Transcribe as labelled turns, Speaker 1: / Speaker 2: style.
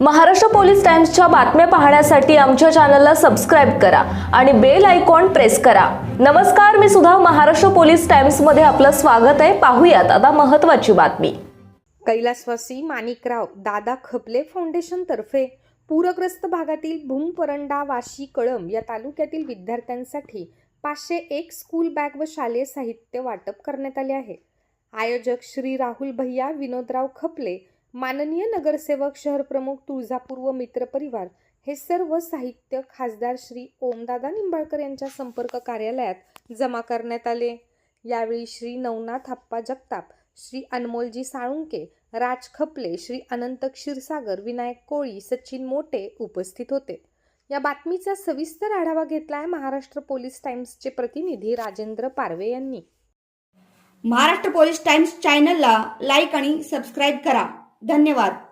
Speaker 1: Maharashtra police टाइम्सच्या बातम्या पाहण्यासाठी आमच्या चॅनलला सबस्क्राईब करा आणि बेल आयकॉन प्रेस करा. नमस्कार मी सुद्धा महाराष्ट्र पोलीस टाइम्समध्ये आपलं स्वागत आहे. पाहूयात आता महत्त्वाची बातमी.
Speaker 2: कैलासवासी माणिकराव दादा खपले फाउंडेशनतर्फे पूरग्रस्त भागातील भूमपरंडा वाशी कळंब या तालुक्यातील विद्यार्थ्यांसाठी पाचशे एक स्कूल बॅग व शालेय साहित्य वाटप करण्यात आले आहे. आयोजक श्री राहुल भैया विनोदराव खपले माननीय नगरसेवक शहरप्रमुख तुळजापूर व मित्रपरिवार हे सर्व साहित्य खासदार श्री ओमदादा निंबाळकर यांच्या संपर्क कार्यालयात जमा करण्यात आले. यावेळी श्री नवनाथ आप्पा जगताप श्री अनमोलजी साळुंके राज खपले श्री अनंत क्षीरसागर विनायक कोळी सचिन मोटे उपस्थित होते. या बातमीचा सविस्तर आढावा घेतला आहे महाराष्ट्र पोलीस टाइम्सचे प्रतिनिधी राजेंद्र पारवे यांनी.
Speaker 3: महाराष्ट्र पोलीस टाइम्स चॅनलला लाईक आणि सबस्क्राईब करा. धन्यवाद.